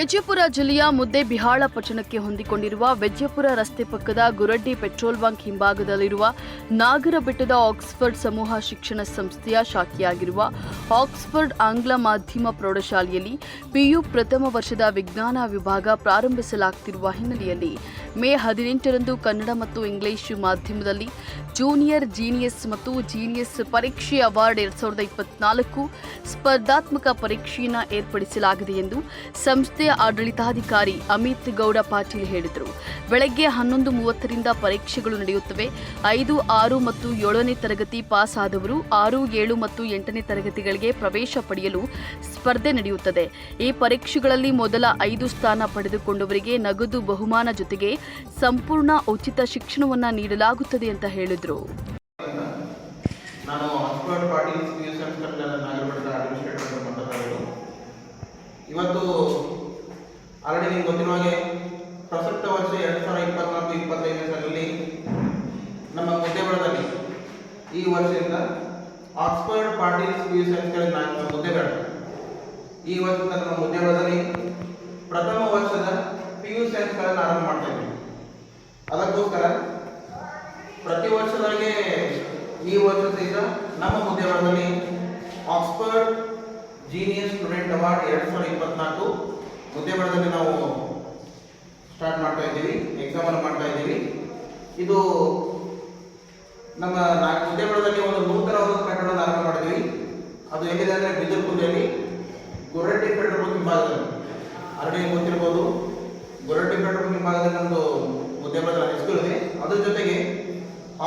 ವಿಜಯಪುರ ಜಿಲ್ಲೆಯ ಮುದ್ದೇಬಿಹಾಳ ಪಟ್ಟಣಕ್ಕೆ ಹೊಂದಿಕೊಂಡಿರುವ ವಿಜಯಪುರ ರಸ್ತೆ ಪಕ್ಕದ ಗುರಡ್ಡಿ ಪೆಟ್ರೋಲ್ ಬಂಕ್ ಹಿಂಭಾಗದಲ್ಲಿರುವ ನಾಗರ ಬೆಟ್ಟದ ಆಕ್ಸ್ಫರ್ಡ್ ಸಮೂಹ ಶಿಕ್ಷಣ ಸಂಸ್ಥೆಯ ಶಾಖೆಯಾಗಿರುವ ಆಕ್ಸ್ಫರ್ಡ್ ಆಂಗ್ಲ ಮಾಧ್ಯಮ ಪ್ರೌಢಶಾಲೆಯಲ್ಲಿ ಪಿಯು ಪ್ರಥಮ ವರ್ಷದ ವಿಜ್ಞಾನ ವಿಭಾಗ ಪ್ರಾರಂಭಿಸಲಾಗುತ್ತಿರುವ ಹಿನ್ನೆಲೆಯಲ್ಲಿ ಮೇ ಹದಿನೆಂಟರಂದು ಕನ್ನಡ ಮತ್ತು ಇಂಗ್ಲಿಷ್ ಮಾಧ್ಯಮದಲ್ಲಿ ಜೂನಿಯರ್ ಜೀನಿಯಸ್ ಮತ್ತು ಜೀನಿಯಸ್ ಪರೀಕ್ಷೆ ಅವಾರ್ಡ್ ಎರಡ್ ಸಾವಿರದ ಇಪ್ಪತ್ನಾಲ್ಕು ಸ್ಪರ್ಧಾತ್ಮಕ ಪರೀಕ್ಷೆಯನ್ನು ಏರ್ಪಡಿಸಲಾಗಿದೆ ಎಂದು ಸಂಸ್ಥೆಯ ಆಡಳಿತಾಧಿಕಾರಿ ಅಮಿತ್ ಗೌಡ ಪಾಟೀಲ್ ಹೇಳಿದರು. ಬೆಳಗ್ಗೆ ಹನ್ನೊಂದು ಮೂವತ್ತರಿಂದ ಪರೀಕ್ಷೆಗಳು ನಡೆಯುತ್ತವೆ. ಐದು, ಆರು ಮತ್ತು ಏಳನೇ ತರಗತಿ ಪಾಸ್ ಆದವರು ಆರು, ಏಳು ಮತ್ತು ಎಂಟನೇ ತರಗತಿಗಳಿಗೆ ಪ್ರವೇಶ ಪಡೆಯಲು ಸ್ಪರ್ಧೆ ನಡೆಯುತ್ತದೆ. ಈ ಪರೀಕ್ಷೆಗಳಲ್ಲಿ ಮೊದಲ ಐದು ಸ್ಥಾನ ಪಡೆದುಕೊಂಡವರಿಗೆ ನಗದು ಬಹುಮಾನ ಜೊತೆಗೆ ಸಂಪೂರ್ಣ ಉಚಿತ ಶಿಕ್ಷಣವನ್ನು ನೀಡಲಾಗುತ್ತದೆ ಅಂತ ಹೇಳಿದರು. ಇವತ್ತು ಆಲ್ರೆಡಿ ನಿಮ್ಗೆ ಗೊತ್ತಿರುವ ಹಾಗೆ ಪ್ರಸಕ್ತ ವರ್ಷ ಎರಡು ಸಾವಿರದ ಇಪ್ಪತ್ನಾಲ್ಕು, ಇಪ್ಪತ್ತೈದನೇ ಸಾಲಿನಲ್ಲಿ ನಮ್ಮ ಮುದ್ದೆಬೇಡದಲ್ಲಿ ಈ ವರ್ಷದಿಂದ ಆಕ್ಸ್ಫರ್ಡ್ ಪಾಟೀಲ್ ಪಿ ಯು ಸಂಸ್ಥೆ ಮುದ್ದೆಬೇಡ ಈ ವರ್ಷದ ನಮ್ಮ ಮುದ್ದೆಬೇಡದಲ್ಲಿ ಪ್ರಥಮ ವರ್ಷದ ಪಿ ಯು ಸೈನ್ಸ್ಗಳನ್ನು ಆರಂಭ ಮಾಡ್ತಾ ಇದ್ದೀವಿ ಅದಕ್ಕೋಸ್ಕರ ಪ್ರತಿ ವರ್ಷದವರೆಗೆ ಈ ವರ್ಷದಿಂದ ನಮ್ಮ ಉದ್ಯಮದಲ್ಲಿ ಆಕ್ಸ್ಫರ್ಡ್ ಜೀನಿಯಸ್ ಸ್ಟೂಡೆಂಟ್ ಅವಾರ್ಡ್ ಎರಡು ಸಾವಿರದ ಇಪ್ಪತ್ನಾಲ್ಕು ಉದ್ಯಮದಲ್ಲಿ ನಾವು ಸ್ಟಾರ್ಟ್ ಮಾಡ್ತಾ ಇದ್ದೀವಿ ಎಕ್ಸಾಮ್ ಅನ್ನು ಮಾಡ್ತಾ ಇದ್ದೀವಿ. ಇದು ನಮ್ಮ ನಾಲ್ಕು ಮುದ್ದೇಬಳದಲ್ಲಿ ಒಂದು ನೂತನವಾದ ಕಟ್ಟಡವನ್ನು ಆರಂಭ ಮಾಡಿದ್ವಿ ಅದು ಎಲ್ಲಿದೆ ಅಂದರೆ ಬಿಜಲ್ಪುರದಲ್ಲಿ ಗೊರಟ್ಟಿ ಪೆಟ್ರೋಲ್ ಹಿಂಭಾಗದಲ್ಲಿ ಅರಣ್ಯ ಗೊತ್ತಿರ್ಬೋದು, ಗೊರಟ್ಟಿ ಪೆಟ್ರೋಲ್ ಹಿಂಭಾಗದಲ್ಲಿ ನಮ್ಮದು ಮುದ್ದೇವಾಡದ ಹೈಸ್ಕೂಲ್ ಇದೆ ಅದ್ರ ಜೊತೆಗೆ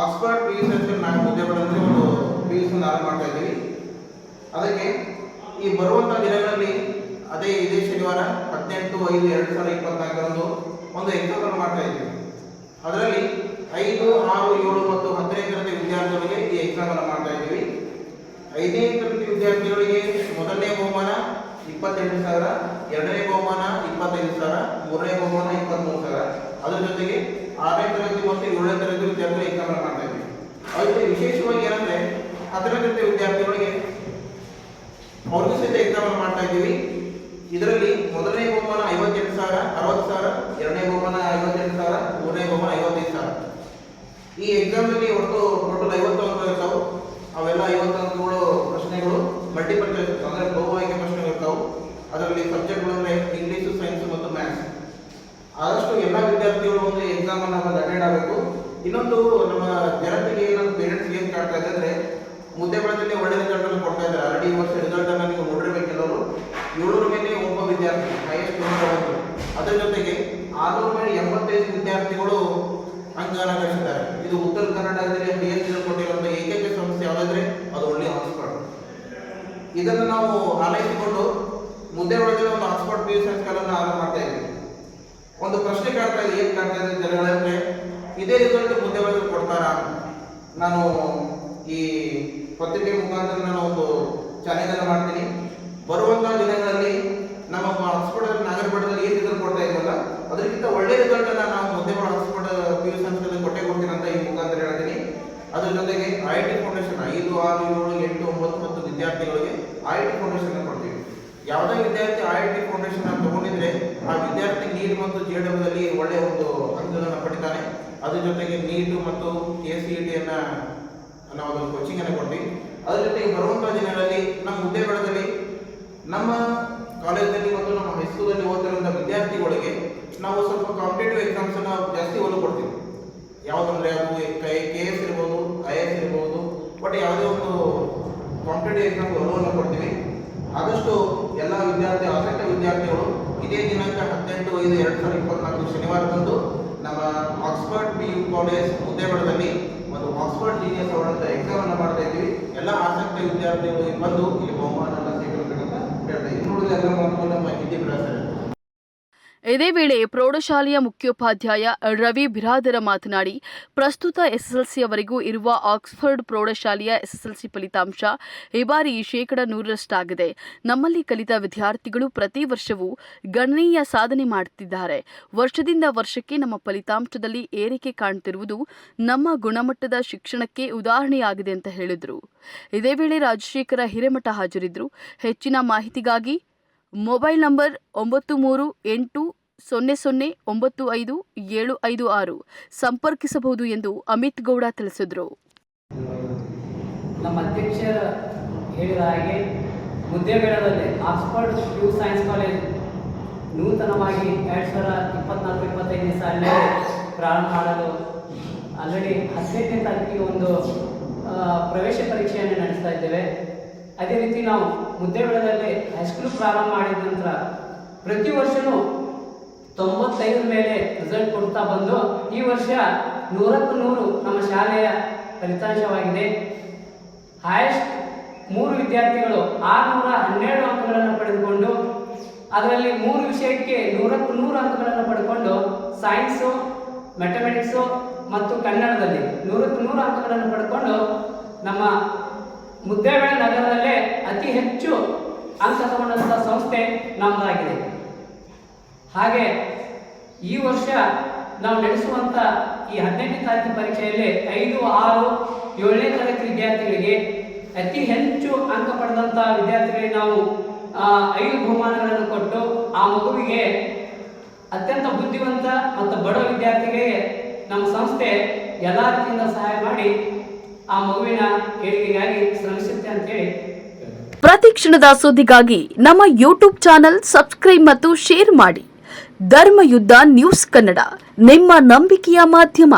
ಆಕ್ಸ್ಫರ್ಡ್ ಪಿ ಯು ಸಿ ನಾವು ಮುದ್ದೇವಾಡದಲ್ಲಿ ಒಂದು ಪಿ ಯು ಸಿ ಆರಂಭ ಮಾಡ್ತಾ ಇದ್ದೀವಿ. ಅದಕ್ಕೆ ಈ ಬರುವಂಥ ದಿನಗಳಲ್ಲಿ ಅದೇ ಇದೇ ಶನಿವಾರ ಹದಿನೆಂಟು ಐದು ಎರಡು ಸಾವಿರದ ಇಪ್ಪತ್ನಾಲ್ಕರಂದು ಒಂದು ಎಕ್ಸಾಮ್ ಅನ್ನು ಮಾಡ್ತಾ ಇದ್ದೀವಿ. ಅದರಲ್ಲಿ ಐದು, ಆರು, ಏಳು ಮತ್ತು ಹತ್ತನೇ ತರಗತಿ ವಿದ್ಯಾರ್ಥಿಗಳಿಗೆ ಈ ಎಕ್ಸಾಮ್ ಅನ್ನು ಮಾಡ್ತಾ ಇದ್ದೀವಿ. ಐದನೇ ತರಗತಿ ವಿದ್ಯಾರ್ಥಿಗಳಿಗೆ ಮೊದಲನೇ ಬಹುಮಾನ ಇಪ್ಪತ್ತೆಂಟು ಸಾವಿರ, ಎರಡನೇ ಬಹುಮಾನ ಇಪ್ಪತ್ತೈದು ಸಾವಿರ, ಮೂರನೇ ಬಹುಮಾನ ಇಪ್ಪತ್ತ್ಮೂರು ಸಾವಿರ. ಅದರ ಜೊತೆಗೆ ಆರನೇ ತರಗತಿ ಮತ್ತು ಏಳನೇ ತರಗತಿ ವಿದ್ಯಾರ್ಥಿಗಳು ಎಕ್ಸಾಮ್ ಮಾಡ್ತಾ ಇದ್ದೀವಿ. ಅದಕ್ಕೆ ವಿಶೇಷವಾಗಿ ಏನಂದ್ರೆ, ಹತ್ತನೇ ತರಗತಿ ವಿದ್ಯಾರ್ಥಿಗಳಿಗೆ ಅವ್ರಿಗೂ ಸಹಿತ ಎಕ್ಸಾಮ್ ಅನ್ನು ಮಾಡ್ತಾ ಇದ್ದೀವಿ. ಇದರಲ್ಲಿ ಮೊದಲನೇ ಬಹುಮಾನ ಐವತ್ತೆಂಟು ಸಾವಿರ, ಅರವತ್ತು ಸಾವಿರ, ಎರಡನೇ ಬಹುಮಾನ ಐವತ್ತೆಂಟು ಸಾವಿರ, ಮೂರನೇ ಬಹುಮಾನ ಐವತ್ತೈದು ಸಾವಿರ. ಈ ಎಕ್ಸಾಮಲ್ಲಿ ಒಟ್ಟು ಟೋಟಲ್ ಐವತ್ತು ಅಂಕ ಇರ್ತಾವೆ ಅವೆಲ್ಲ ಐವತ್ತು ಅಂಕಗಳು ಪ್ರಶ್ನೆಗಳು ಮಲ್ಟಿಪಲ್ ಚಾಯ್ಸ್ ಅಂದರೆ ಬಹು ಆಯ್ಕೆ ಪ್ರಶ್ನೆಗಳು ಇರ್ತಾವೆ ಅದರಲ್ಲಿ ಸಬ್ಜೆಕ್ಟ್ಗಳು ಅಂದರೆ ಇಂಗ್ಲೀಷು ಸೈನ್ಸ್ ಮತ್ತು ಮ್ಯಾಥ್ಸ್ ಆದಷ್ಟು ಎಲ್ಲ ವಿದ್ಯಾರ್ಥಿಗಳು ಒಂದು ಎಕ್ಸಾಮ್ ಅನ್ನ ಬಂದು ಅಟೆಂಡ್ ಆಗಬೇಕು ಇನ್ನೊಂದು ನಮ್ಮ ಜನತೆಗೆ ನಮ್ಮ ಪೇರೆಂಟ್ಸ್ಗೆ ಮುದ್ದೆ ಇದೆ ಒಳ್ಳೆ ರಿಸಲ್ಟ್ ಅನ್ನು ಕೊಡ್ತಾ ಇದ್ದಾರೆ. ಆಲ್ರೆಡಿ ಈ ವರ್ಷ ರಿಸಲ್ಟ್ ಅನ್ನ ನೀವು ನೋಡಿರ್ಬೇಕು ಕೆಲವರು ಮೇಲೆ ಒಬ್ಬ ವಿದ್ಯಾರ್ಥಿ ಹೈಯೆಸ್ಟ್ ಒಂದು ಅದರ ಜೊತೆಗೆ ಆರುನೂರ ಮೇಲೆ ಎಂಬತ್ತೈದು ವಿದ್ಯಾರ್ಥಿಗಳು ಅಂಕಗಳನ್ನು ಗಳಿಸಿದ್ದಾರೆ. ಇದು ಉತ್ತರ ಕರ್ನಾಟಕದಲ್ಲಿ ಪಿ ಎಚ್ ಕೊಟ್ಟಿರುವಂತಹ ಏಕೈಕ ಸಂಸ್ಥೆ ಯಾವುದಾದ್ರೆ ಅದು ಒಳ್ಳೆ ಆಕ್ಸ್ಫರ್ಡ್ ಇದನ್ನು ನಾವು ಆಲೈಸಿಕೊಂಡು ಒಳಗೆ ಒಂದು ಆಕ್ಸ್ಫರ್ಡ್ ಪಿ ಯು ಸಂಸ್ಥೆಗಳನ್ನು ಆರಂಭ ಮಾಡ್ತಾ ಇದ್ದೀವಿ. ಒಂದು ಪ್ರಶ್ನೆ ಕಾಡ್ತಾ ಇದೆ, ಏನ್ ಕಾಡ್ತಾ ಇದೆ ಜನಗಳಂದ್ರೆ, ಇದೇ ರಿಸಲ್ಟ್ ಮುಂದೆ ಒಳಗೆ ನಾನು ಈ ಪತ್ರಿಕೆ ಮುಖಾಂತರ ನಾನು ಒಂದು ಚಾನೆಲ್ ಅನ್ನು ಮಾಡ್ತೀನಿ. ಬರುವಂತಹ ದಿನಗಳಲ್ಲಿ ನಮ್ಮ ಹಾಸ್ಪಿಟಲ್ ನಾಗರಪಟ್ಟಣದಲ್ಲಿ ಏನು ರಿಸಲ್ಟ್ ಕೊಡ್ತಾ ಇದ್ವಲ್ಲ ಅದಕ್ಕಿಂತ ಒಳ್ಳೆ ರಿಸಲ್ಟ್ ಅನ್ನ ನಾವು ಮುಂದೆ ಹಾಸ್ಪಿಟಲ್ ಪಿ ಯು ಸಂಸ್ಥೆಯಲ್ಲಿ ಕೊಟ್ಟೆ ಕೊಡ್ತೀನಿ ಅಂತ ಈ ಮುಖಾಂತರ ಹೇಳ್ತೀನಿ. ಅದ್ರ ಜೊತೆಗೆ ಐ ಟಿ ಫೌಂಡೇಶನ್ ಐದು, ಆರು, ಏಳು, ಎಂಟು, ಒಂಬತ್ತು ಮತ್ತು ವಿದ್ಯಾರ್ಥಿಗಳಿಗೆ ಐ ಟಿ ಫೌಂಡೇಶನ್ ಕೊಡ್ತೀವಿ. ಯಾವುದೇ ವಿದ್ಯಾರ್ಥಿ ಐ ಐ ಟಿ ಫೌಂಡೇಶನ್ ತಗೊಂಡಿದ್ರೆ ಆ ವಿದ್ಯಾರ್ಥಿ ನೀಟ್ ಮತ್ತು ಜೆ ಡಬ್ಲ್ಯೂದಲ್ಲಿ ಒಳ್ಳೆಯ ಒಂದು ಅಂಕಗಳನ್ನು ಪಡಿತಾನೆ. ಅದ್ರ ಜೊತೆಗೆ ನೀಟು ಮತ್ತು ಕೆ ಸಿ ಇ ಟಿಯನ್ನ ನಾವು ಒಂದು ಕೋಚಿಂಗ್ ಅನ್ನು ಕೊಡ್ತೀವಿ ಅದ್ರ ಜೊತೆಗೆ ಬರುವಂತಹ ದಿನಗಳಲ್ಲಿ ನಮ್ಮ ಉದ್ಯೋಗದಲ್ಲಿ ನಮ್ಮ ಕಾಲೇಜಲ್ಲಿ ಮತ್ತು ನಮ್ಮ ಹೈಸ್ಕೂಲಲ್ಲಿ ಓದಿರುವಂತಹ ವಿದ್ಯಾರ್ಥಿಗಳಿಗೆ ನಾವು ಸ್ವಲ್ಪ ಕಾಂಪಿಟೇಟಿವ್ ಎಕ್ಸಾಮ್ಸ್ ಅನ್ನ ಜಾಸ್ತಿ ಓದು ಕೊಡ್ತೀವಿ. ಯಾವುದಂದ್ರೆ ಅದು ಕೆ ಎಸ್ ಇರ್ಬೋದು ಐ ಎಸ್ ಇರ್ಬೋದು ಬಟ್ ಯಾವುದೇ ಒಂದು ಕಾಂಪಿಟೇಟಿವ್ ಎಕ್ಸಾಮ್ ಒಲವನ್ನು ಕೊಡ್ತೀವಿ. ಆದಷ್ಟು ಎಲ್ಲ ವಿದ್ಯಾರ್ಥಿ, ಆಸಕ್ತ ವಿದ್ಯಾರ್ಥಿಗಳು ಇದೇ ದಿನಾಂಕ ಹದಿನೆಂಟು, ಐದು, ಎರಡು ಸಾವಿರದ ಇಪ್ಪತ್ನಾಲ್ಕು ಶನಿವಾರದಂದು ನಮ್ಮ ಆಕ್ಸ್ಫರ್ಡ್ ಪಿ ಯು ಕಾಲೇಜ್ ಮುದ್ದೇಬಡದಲ್ಲಿ ಒಂದು ಆಕ್ಸ್ಫರ್ಡ್ ಜೀನಿಯಸ್ ಅವರಂತ ಎಕ್ಸಾಮ್ ಅನ್ನು ಮಾಡ್ತಾ ಇದ್ದೀವಿ. ಎಲ್ಲ ಆಸಕ್ತ ವಿದ್ಯಾರ್ಥಿಗಳು ಬಂದು ಇಲ್ಲಿ ಬಹುಮಾನ ಎಲ್ಲ ಸ್ವೀಕರಿಸಬೇಕಂತ ಹೇಳ್ತಾ ಇದ್ದೀನಿ ನೋಡಿದ್ರೆ ಎಲ್ಲ ಮಾತು ನಮ್ಮ ಹಿಂದಿ ಬಿಡಾಸರ್ ಇದೇ ವೇಳೆ ಪ್ರೌಢಶಾಲೆಯ ಮುಖ್ಯೋಪಾಧ್ಯಾಯ ರವಿ ಬಿರಾದರ ಮಾತನಾಡಿ, ಪ್ರಸ್ತುತ ಎಸ್ಎಸ್ಎಲ್ಸಿಯವರೆಗೂ ಇರುವ ಆಕ್ಸ್ಫರ್ಡ್ ಪ್ರೌಢಶಾಲೆಯ ಎಸ್ಎಸ್ಎಲ್ಸಿ ಫಲಿತಾಂಶ ಈ ಬಾರಿ ಶೇಕಡ ನೂರರಷ್ಟಾಗಿದೆ. ನಮ್ಮಲ್ಲಿ ಕಲಿತ ವಿದ್ಯಾರ್ಥಿಗಳು ಪ್ರತಿ ವರ್ಷವೂ ಗಣನೀಯ ಸಾಧನೆ ಮಾಡುತ್ತಿದ್ದಾರೆ. ವರ್ಷದಿಂದ ವರ್ಷಕ್ಕೆ ನಮ್ಮ ಫಲಿತಾಂಶದಲ್ಲಿ ಏರಿಕೆ ಕಾಣುತ್ತಿರುವುದು ನಮ್ಮ ಗುಣಮಟ್ಟದ ಶಿಕ್ಷಣಕ್ಕೆ ಉದಾಹರಣೆಯಾಗಿದೆ ಅಂತ ಹೇಳಿದರು. ಇದೇ ವೇಳೆ ರಾಜಶೇಖರ ಹಿರೇಮಠ ಹಾಜರಿದ್ದರು ಹೆಚ್ಚಿನ ಮಾಹಿತಿಗಾಗಿ ಮೊಬೈಲ್ ನಂಬರ್ ಒಂಬತ್ತು ಮೂರು ಎಂಟು ಸೊನ್ನೆ ಸೊನ್ನೆ ಒಂಬತ್ತು ಐದು ಏಳು ಐದು ಆರು. ಸಂಪರ್ಕಿಸಬಹುದು ಎಂದು ಅಮಿತ್ ಗೌಡ ತಿಳಿಸಿದರು. ನಮ್ಮ ಅಧ್ಯಕ್ಷರ ಹೇಳಿದ ಹಾಗೆ ಮುದ್ದೇಬೇಡದಲ್ಲಿ ಆಕ್ಸ್ಫರ್ಡ್ ಪ್ಯೂ ಸೈನ್ಸ್ ಕಾಲೇಜ್ ನೂತನವಾಗಿ ಎರಡು ಸಾವಿರ ಇಪ್ಪತ್ನಾಲ್ಕು ಇಪ್ಪತ್ತೈದನೇ ಸಾಲಿನಲ್ಲಿ ಪ್ರಾರಂಭ ಮಾಡಲು ಆಲ್ರೆಡಿ ಹದಿನೆಂಟನೇ ತಾರೀಕಿಗೆ ಒಂದು ಪ್ರವೇಶ ಪರೀಕ್ಷೆಯನ್ನು ನಡೆಸ್ತಾ ಇದ್ದೇವೆ. ಅದೇ ರೀತಿ ನಾವು ಮುದ್ದೇಬೇಡದಲ್ಲಿ ಹೈಸ್ಕೂಲ್ ಪ್ರಾರಂಭ ಮಾಡಿದ ನಂತರ ಪ್ರತಿ ವರ್ಷವೂ ತೊಂಬತ್ತೈದರ ಮೇಲೆ ರಿಸಲ್ಟ್ ಕೊಡ್ತಾ ಬಂದು ಈ ವರ್ಷ ನೂರಕ್ಕೂ ನೂರು ನಮ್ಮ ಶಾಲೆಯ ಫಲಿತಾಂಶವಾಗಿದೆ. ಹೈಯೆಸ್ಟ್ ಮೂರು ವಿದ್ಯಾರ್ಥಿಗಳು ಆರುನೂರ ಹನ್ನೆರಡು ಅಂಕಗಳನ್ನು ಪಡೆದುಕೊಂಡು, ಅದರಲ್ಲಿ ಮೂರು ವಿಷಯಕ್ಕೆ ನೂರಕ್ಕೂ ನೂರು ಅಂಕಗಳನ್ನು ಪಡ್ಕೊಂಡು ಸೈನ್ಸು ಮ್ಯಾಥಮೆಟಿಕ್ಸು ಮತ್ತು ಕನ್ನಡದಲ್ಲಿ ನೂರಕ್ಕೂ ನೂರು ಅಂಕಗಳನ್ನು ಪಡ್ಕೊಂಡು ನಮ್ಮ ಮುದ್ದೇಬೇಳೆ ನಗರದಲ್ಲೇ ಅತಿ ಹೆಚ್ಚು ಅಂಕ ತಗೊಂಡಂಥ ಸಂಸ್ಥೆ ನಮ್ಮದಾಗಿದೆ ಹಾಗೆ ಈ ವರ್ಷ ನಾವು ನಡೆಸುವಂತ ಈ ಹದಿನೆಂಟನೇ ತಾರೀಕು ಪರೀಕ್ಷೆಯಲ್ಲಿ ಐದು, ಆರು, ಏಳನೇ ತರಗತಿ ವಿದ್ಯಾರ್ಥಿಗಳಿಗೆ ಅತಿ ಹೆಚ್ಚು ಅಂಕ ಪಡೆದಂತ ವಿದ್ಯಾರ್ಥಿಗಳಿಗೆ ನಾವು ಐದು ಬಹುಮಾನಗಳನ್ನು ಕೊಟ್ಟು ಆ ಮಗುವಿಗೆ ಅತ್ಯಂತ ಬುದ್ಧಿವಂತ ಮತ್ತು ಬಡ ವಿದ್ಯಾರ್ಥಿಗಳಿಗೆ ನಮ್ಮ ಸಂಸ್ಥೆ ಎಲ್ಲ ರೀತಿಯಿಂದ ಸಹಾಯ ಮಾಡಿ ಆ ಮಗುವಿನ ಏಳಿಗೆಗಾಗಿ ಶ್ರಮಿಸುತ್ತೆ ಅಂತೇಳಿ ಪ್ರತಿ ಕ್ಷಣದ ಸುದ್ದಿಗಾಗಿ ನಮ್ಮ ಯೂಟ್ಯೂಬ್ ಚಾನೆಲ್ ಸಬ್ಸ್ಕ್ರೈಬ್ ಮತ್ತು ಶೇರ್ ಮಾಡಿ. ಧರ್ಮಯುದ್ಧ ನ್ಯೂಸ್ ಕನ್ನಡ, ನಿಮ್ಮ ನಂಬಿಕೆಯ ಮಾಧ್ಯಮ.